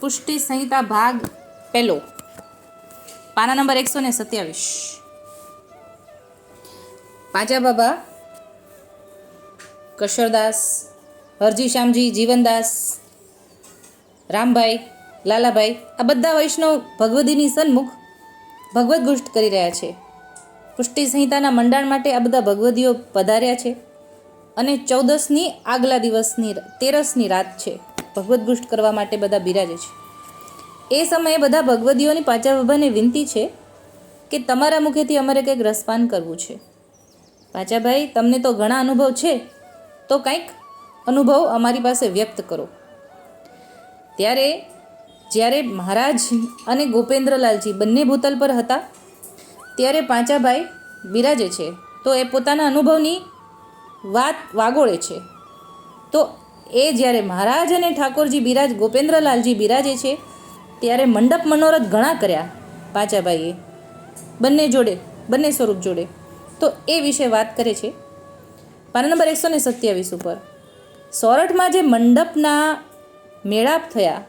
પુષ્ટિ સંહિતા ભાગ પહેલો. પાના નંબર એકસો ને સત્યાવીસ. પાંચા બાબા. કશરદાસ, હરજી શ્યામજી, જીવનદાસ, રામભાઈ, લાલાભાઈ, આ બધા વૈષ્ણવ ભગવદીની સન્મુખ ભગવદ્ ગુષ્ટ કરી રહ્યા છે. પુષ્ટિ સંહિતાના મંડાણ માટે આ બધા ભગવદીઓ પધાર્યા છે અને ચૌદસની આગલા દિવસની તેરસની રાત છે. ભગવદ્ ગુષ્ટ કરવા માટે બધા બિરાજે છે. એ સમયે બધા ભગવદીઓની પાંચા બાબાને વિનંતી છે કે તમારા મુખેથી અમારે કંઈક રસપાન કરવું છે. પાચાભાઈ તમને તો ઘણા અનુભવ છે, તો કંઈક અનુભવ અમારી પાસે વ્યક્ત કરો. ત્યારે જ્યારે મહારાજ અને ગોપેન્દ્રલાલજી બંને ભૂતલ પર હતા, ત્યારે પાંચાભાઈ બિરાજે છે, તો એ પોતાના અનુભવની વાત વાગોળે છે. તો એ જ્યારે મહારાજ અને ઠાકોરજી બિરાજ ગોપેન્દ્રલાલજી બિરાજે છે, ત્યારે મંડપ મનોરથ ઘણા કર્યા પાચાભાઈએ. બંને જોડે, બંને સ્વરૂપ જોડે. તો એ વિશે વાત કરે છે. પાના નંબર એકસો ને સત્યાવીસ ઉપર. સોરઠમાં જે મંડપના મેળાપ થયા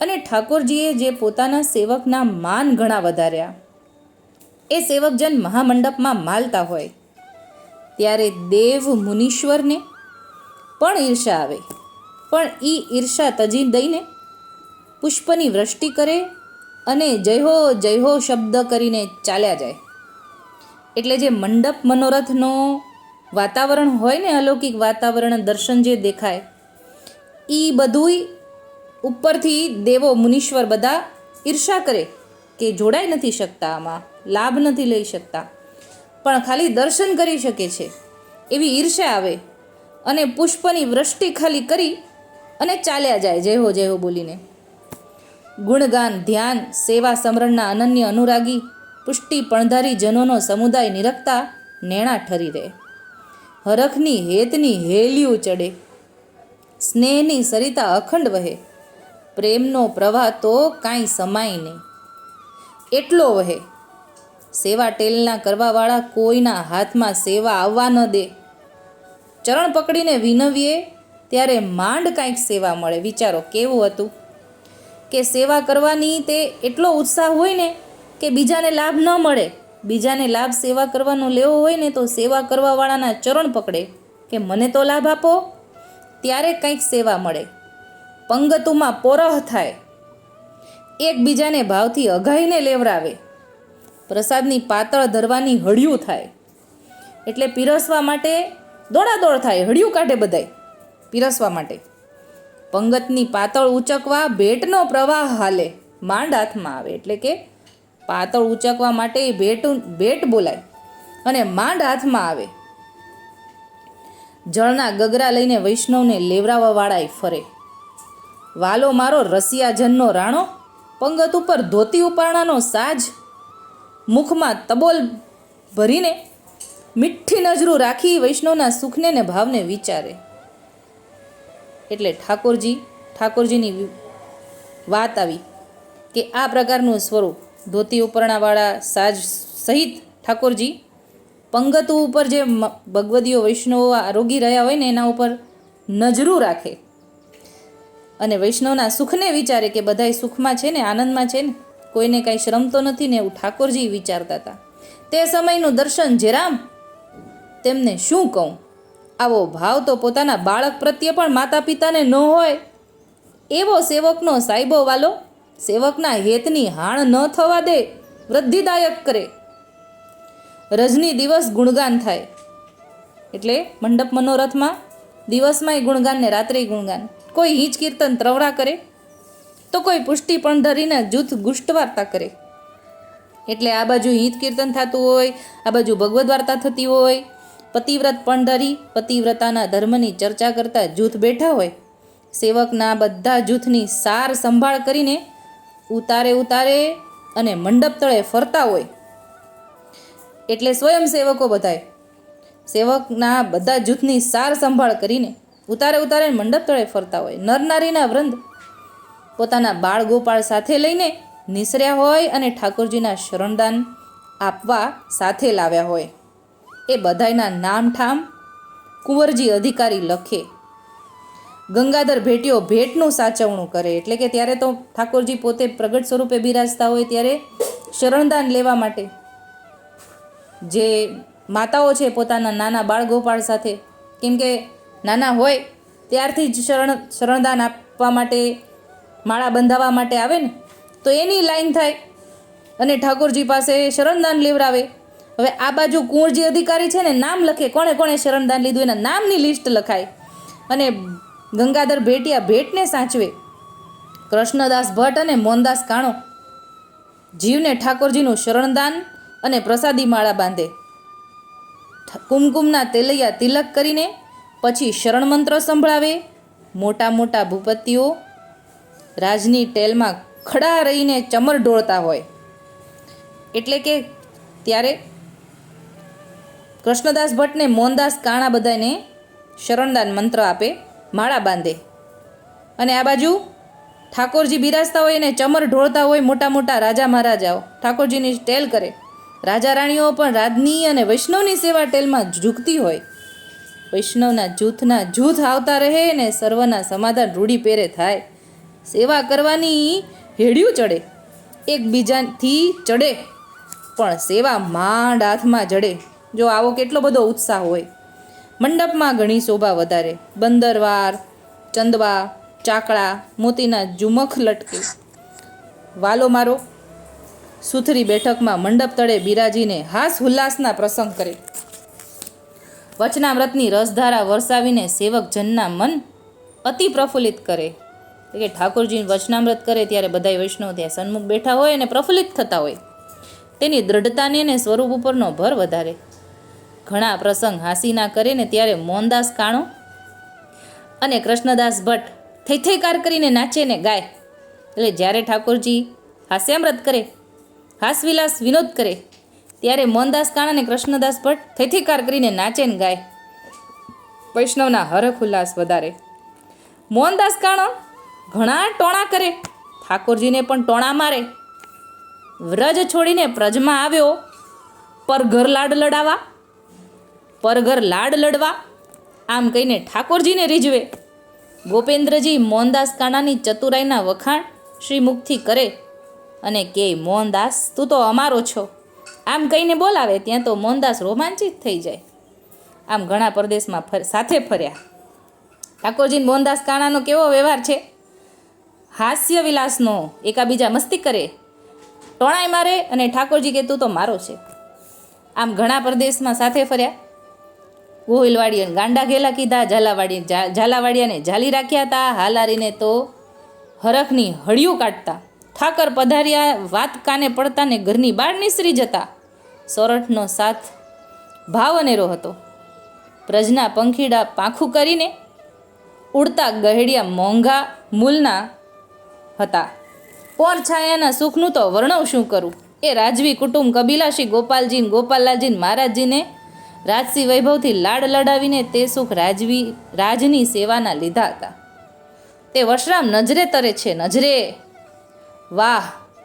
અને ઠાકોરજીએ જે પોતાના સેવકના માન ઘણા વધાર્યા. એ સેવકજન મહામંડપમાં માલતા હોય. ત્યારે દેવ મુનીશ્વરને પણ ઈર્ષા આવે. પણ એ ઈર્ષા તજી દઈને પુષ્પની વૃષ્ટિ કરે અને જય હો જય હો શબ્દ કરીને ચાલ્યા જાય. એટલે જે મંડપ મનોરથનો વાતાવરણ હોય ને અલૌકિક વાતાવરણ, દર્શન જે દેખાય એ બધુંય ઉપરથી દેવો મુનીશ્વર બધા ઈર્ષા કરે કે જોડાઈ નથી શકતા આમાં, લાભ નથી લઈ શકતા. પણ ખાલી દર્શન કરી શકે છે. એવી ઈર્ષા આવે અને પુષ્પની વૃષ્ટિ ખાલી કરી અને ચાલ્યા જાય જય હો જય હો બોલીને. ગુણગાન, ધ્યાન, સેવા સમરણના અનન્ય અનુરાગી, પુષ્ટિ પણધારી જનોનો સમુદાય નિરખતા નેણા ઠરી રહે. હરખની હેતની હેલિયું ચડે. સ્નેહની સરિતા અખંડ વહે. પ્રેમનો પ્રવાહ તો કાંઈ સમાય નહીં. એટલો વહે. સેવા ટેલના કરવાવાળા કોઈના હાથમાં સેવા આવવા ન દે. ચરણ પકડીને વિનવીએ, ત્યારે માંડ કાંઈક સેવા મળે. વિચારો, કેવું હતું? કે સેવા કરવાની તે એટલો ઉત્સાહ હોય ને કે બીજાને લાભ ન મળે. બીજાને લાભ સેવા કરવાનો લેવો હોય ને તો સેવા કરવાવાળાના ચરણ પકડે. કે મને તો લાભ આપો, ત્યારે કંઈક સેવા મળે. પંગતુમાં પોરહ થાય. એકબીજાને ભાવથી અઘાઈને લેવરાવે પ્રસાદની પાતળ ધરવાની હળિયું થાય. એટલે પીરસવા માટે દોડાદોડ થાય, હળિયું કાઢે બધાય, પીરસવા માટે. પંગતની પાતળ ઉચકવા ભેટનો પ્રવાહ હાલે, માંડ હાથમાં આવે. એટલે કે પાતળ ઉચકવા માટે ભેટ ભેટ બોલાય અને માંડ હાથમાં આવે. જળના ગગરા લઈને વૈષ્ણવને લેવરાવાવાળાએ ફરે. વાલો મારો રસિયાજનનો રાણો, પંગત ઉપર ધોતી ઉપારણાનો સાજ, મુખમાં તબોલ ભરીને મીઠી નજરું રાખી વૈષ્ણવના સુખને ને ભાવને વિચારે. એટલે ઠાકોરજી, ઠાકોરજીની વાત આવી કે આ પ્રકારનું સ્વરૂપ ધોતી ઉપરણાવાળા સાજ સહિત ઠાકોરજી પંગત ઉપર જે ભગવદીઓ વૈષ્ણવો આરોગી રહ્યા હોય ને એના ઉપર નજરું રાખે. અને વૈષ્ણવના સુખને વિચારે કે બધાય સુખમાં છે ને, આનંદમાં છે ને, કોઈને કાંઈ શ્રમતો નથી ને એવું ઠાકોરજી વિચારતા હતા. તે સમયનું દર્શન જેરામ તેમને શું કહું? આવો ભાવ તો પોતાના બાળક પ્રત્યે પણ માતા પિતાને ન હોય. એવો સેવકનો સાહેબો વાલો સેવકના હેતની હાણ ન થવા દે, વૃદ્ધિદાયક કરે. રજની દિવસ ગુણગાન થાય. એટલે મંડપ મનોરથમાં દિવસમાંય ગુણગાન ને રાત્રે ગુણગાન. કોઈ હિંચ કીર્તન ત્રવડા કરે, તો કોઈ પુષ્ટિ પણ ધરીને જૂથ ગુષ્ટ વાર્તા કરે. એટલે આ બાજુ હિત કીર્તન થતું હોય, આ બાજુ ભગવદ્ વાર્તા થતી હોય પતિવ્રત પંઢરી પતિવ્રતાના ધર્મની ચર્ચા કરતા જૂથ બેઠા હોય. સેવકના બધા જૂથની સાર સંભાળ કરીને ઉતારે ઉતારે અને મંડપ તળે ફરતા હોય. એટલે સ્વયં સેવકો બધાય. સેવકના બધા જૂથની સાર સંભાળ કરીને ઉતારે ઉતારે મંડપ તળે ફરતા હોય. નરનારીના વૃંદ પોતાના બાળ ગોપાળ સાથે લઈને નિસર્યા હોય અને ઠાકોરજીના શરણદાન આપવા સાથે લાવ્યા હોય. એ બધાયના નામ ઠામ કુંવરજી અધિકારી લખે. ગંગાધર ભેટીઓ ભેટનું સાચવણું કરે. એટલે કે ત્યારે તો ઠાકોરજી પોતે પ્રગટ સ્વરૂપે બિરાજતા હોય ત્યારે શરણદાન લેવા માટે જે માતાઓ છે પોતાના નાના બાળ ગોપાળ સાથે, કેમ કે નાના હોય ત્યારથી જ શરણ, શરણદાન આપવા માટે, માળા બંધાવવા માટે આવે ને, તો એની લાઈન થાય અને ઠાકોરજી પાસે શરણદાન લેવડાવે. હવે આ બાજુ કુંવર જે અધિકારી છે ને, નામ લખે, કોણે કોણે શરણદાન લીધું, એના નામની લિસ્ટ લખાય. અને ગંગાધર ભેટિયા ભેટને સાચવે. કૃષ્ણદાસ ભટ્ટ અને મોહનદાસ કાણો. જીવને ઠાકોરજીનું શરણદાન અને પ્રસાદી માળા બાંધે. કુમકુમના તેલૈયા તિલક કરીને પછી શરણ મંત્ર સંભળાવે. મોટા મોટા ભૂપતિઓ રાજની ટેલમાં ખડા રહીને ચમર ઢોળતા હોય. એટલે કે ત્યારે કૃષ્ણદાસ ભટ્ટને મોહનદાસ કાણા બધાને શરણદાન મંત્ર આપે, માળા બાંધે. અને આ બાજુ ઠાકોરજી બિરાજતા હોય અને ચમર ઢોળતા હોય મોટા મોટા રાજા મહારાજાઓ. ઠાકોરજીની ટેલ કરે, રાજા રાણીઓ પણ રાજની અને વૈષ્ણવની સેવા ટેલમાં ઝૂકતી હોય. વૈષ્ણવના જૂથના જૂથ આવતા રહે ને સર્વના સમાધાન રૂઢી પેરે થાય. સેવા કરવાની હેડિયું ચડે, એકબીજાથી ચડે, પણ સેવા માંડ હાથમાં જડે. જો આવો કેટલો બધો ઉત્સાહ હોય. મંડપમાં ઘણી શોભા વધારે. બંદરવાર, ચંદવા ચાકડા મોતીના ઝુમખ લટકે. વાલો મારો, સુથરી બેઠકમાં મંડપ તળે બિરાજીને હાસ ઉલ્લાસના પ્રસંગ કરે. વચનામૃતની રસધારા વરસાવીને સેવક જનના મન અતિ પ્રફુલ્લિત કરે. કે ઠાકોરજીને વચનામૃત કરે ત્યારે બધા વૈષ્ણવ ત્યાં સન્મુખ બેઠા હોય અને પ્રફુલ્લિત થતા હોય. તેની દૃઢતાને અને સ્વરૂપ ઉપરનો ભર વધારે. ઘણા પ્રસંગ હાસીના કરે ને ત્યારે મોહનદાસ કાણો અને કૃષ્ણદાસ ભટ્ટ થઈ થઈકાર કરીને નાચે ને ગાય. એટલે જ્યારે ઠાકોરજી હાસ્યામૃત કરે, હાસવિલાસ વિનોદ કરે, ત્યારે મોહનદાસ કાણા અને કૃષ્ણદાસ ભટ્ટ થઈ કરીને નાચે ને ગાય. વૈષ્ણવના હરખ ઉલ્લાસ વધારે. મોહનદાસ કાણો ઘણા ટોણા કરે, ઠાકોરજીને પણ ટોણા મારે. વ્રજ છોડીને પ્રજમાં આવ્યો પરઘર લાડ લડાવા પરઘર લાડ લડવા? આમ કહીને ઠાકોરજીને રીઝવે. ગોપેન્દ્રજી મોહનદાસ કાણાની ચતુરાઈના વખાણ શ્રીમુખથી કરે અને કે, મોહનદાસ, તું તો અમારો છો. આમ કહીને બોલાવે, ત્યાં તો મોહનદાસ રોમાંચિત થઈ જાય. આમ ઘણા પરદેશમાં સાથે ફર્યા. ઠાકોરજી મોહનદાસ કાણાનો કેવો વ્યવહાર છે? હાસ્ય વિલાસનો એકાબીજા મસ્તી કરે. ટોણાઈ મારે અને ઠાકોરજી કે, તું તો મારો છે. આમ ઘણા પરદેશમાં સાથે ફર્યા. ગોહિલવાડીને ગાંડા ઘેલા કીધા, ઝાલાવાડી ઝાલાવાડિયાને ઝાલી રાખ્યા હતા. હાલારીને તો હરખની હળિયું કાઢતા. ઠાકર પધાર્યા, વાત કાને પડતા ને ઘરની બહાર નિસરી જતા. સોરઠનો સાથ ભાવ અનેરો હતો. પ્રજના પંખીડા પાંખું કરીને ઉડતા ગહેડિયા મોંઘા મૂલના હતા. પોર છાયાના સુખનું તો વર્ણવ શું કરું એ રાજવી કુટુંબ કબીલાશી ગોપાલજીને, ગોપાલલાલજીને, મહારાજજીને રાજસી વૈભવથી લાડ લડાવીને તે સુખ રાજવી, રાજની સેવાના લીધા હતા. તે વશરામ નજરે તરે છે, નજરે. વાહ,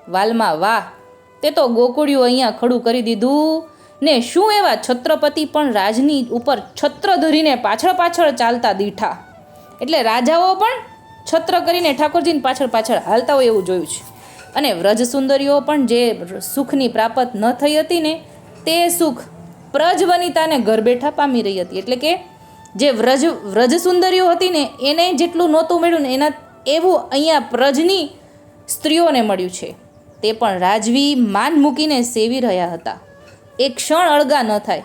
વાલમાં વાહ. તે તો ગોકુળિયું અહીંયા ખડું કરી દીધું. ને શું એવા છત્રપતિ પણ રાજની ઉપર છત્ર ધરીને પાછળ પાછળ ચાલતા દીઠા? એટલે રાજાઓ પણ છત્ર કરીને ઠાકોરજીની પાછળ પાછળ હાલતા હોય એવું જોયું છે. અને વ્રજ સુંદરીઓ પણ જે સુખની પ્રાપ્ત ન થઈ હતી ને, તે સુખ પ્રજ વનિતાને ઘર બેઠા પામી રહી હતી. એટલે કે જે વ્રજ વ્રજ સુંદરીઓ હતી ને, એને જેટલું નહોતું મળ્યું ને, એના, એવું અહીંયા પ્રજની સ્ત્રીઓને મળ્યું છે. તે પણ રાજવી માન મૂકીને સેવી રહ્યા હતા. એક ક્ષણ અળગા ન થાય.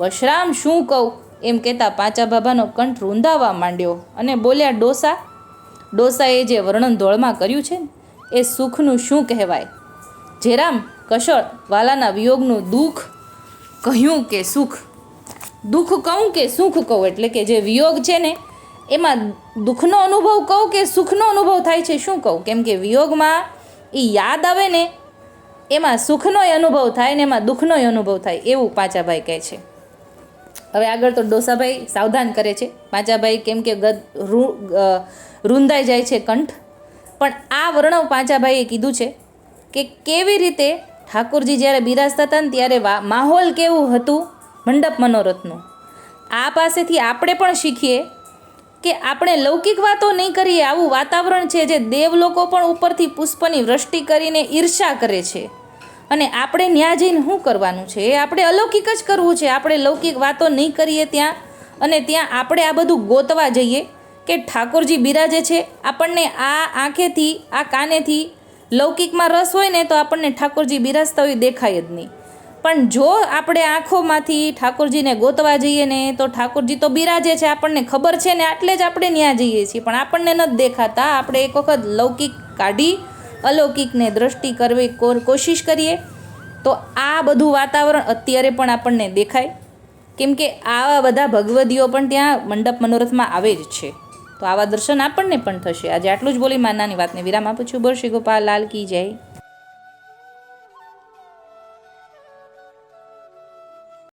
વશરામ, શું કહું? એમ કહેતા પાંચા બાબાનો કંઠ રૂંધાવા માંડ્યો અને બોલ્યા, ડોસા, ડોસાએ જે વર્ણન ધોળમાં કર્યું છે એ સુખનું શું કહેવાય? જેરામ, કશળ વાલાના વિયોગનું દુઃખ કહ્યું કે સુખ, દુઃખ કહું કે સુખ કહું, એટલે કે જે વિયોગ છે ને, એમાં દુઃખનો અનુભવ કહું કે સુખનો અનુભવ થાય છે, શું કહું? કેમ કે વિયોગમાં એ યાદ આવે ને, એમાં સુખનોય અનુભવ થાય ને એમાં દુઃખનોય અનુભવ થાય, એવું પાંચાભાઈ કહે છે. હવે આગળ તો ડોસાભાઈ સાવધાન કરે છે. પાંચાભાઈ કેમ કે ગદ રૂંધાઈ જાય છે કંઠ. પણ આ વર્ણવ પાંચાભાઈએ કીધું છે કે કેવી રીતે ઠાકોરજી જ્યારે બિરાજતા હતા ને ત્યારે માહોલ કેવું હતું? મંડપ મનોરથનું. આ પાસેથી આપણે પણ શીખીએ કે આપણે લૌકિક વાતો નહીં કરીએ, આવું વાતાવરણ છે જે દેવ લોકો પણ ઉપરથી પુષ્પની વૃષ્ટિ કરીને ઈર્ષા કરે છે. અને આપણે ન્યા જઈને શું કરવાનું છે? એ આપણે અલૌકિક જ કરવું છે. આપણે લૌકિક વાતો નહીં કરીએ ત્યાં અને ત્યાં આપણે આ બધું ગોતવા જઈએ કે ઠાકોરજી બિરાજે છે. આપણને આ આંખેથી, આ કાનેથી લૌકિકમાં રસ હોય ને તો આપણને ઠાકોરજી બિરાજતા હોય, દેખાય જ નહીં. પણ જો આપણે આંખોમાંથી ઠાકોરજીને ગોતવા જઈએ ને, તો ઠાકોરજી તો બિરાજે છે, આપણને ખબર છે ને, આટલે જ આપણે ત્યાં જઈએ છીએ. પણ આપણને નથી દેખાતા. આપણે એક વખત લૌકિક કાઢી, અલૌકિકને દ્રષ્ટિ કરવી કોશિશ કરીએ, તો આ બધું વાતાવરણ અત્યારે પણ આપણને દેખાય. કેમ કે આવા બધા ભગવદીઓ પણ ત્યાં મંડપ મનોરથમાં આવે જ છે. તો આવા દર્શન આપણને પણ થશે. આજે આટલું જ બોલી માનાની વાતને વિરામ આપું છું. બોલ શ્રી ગોપાલ, લાલ કી જય.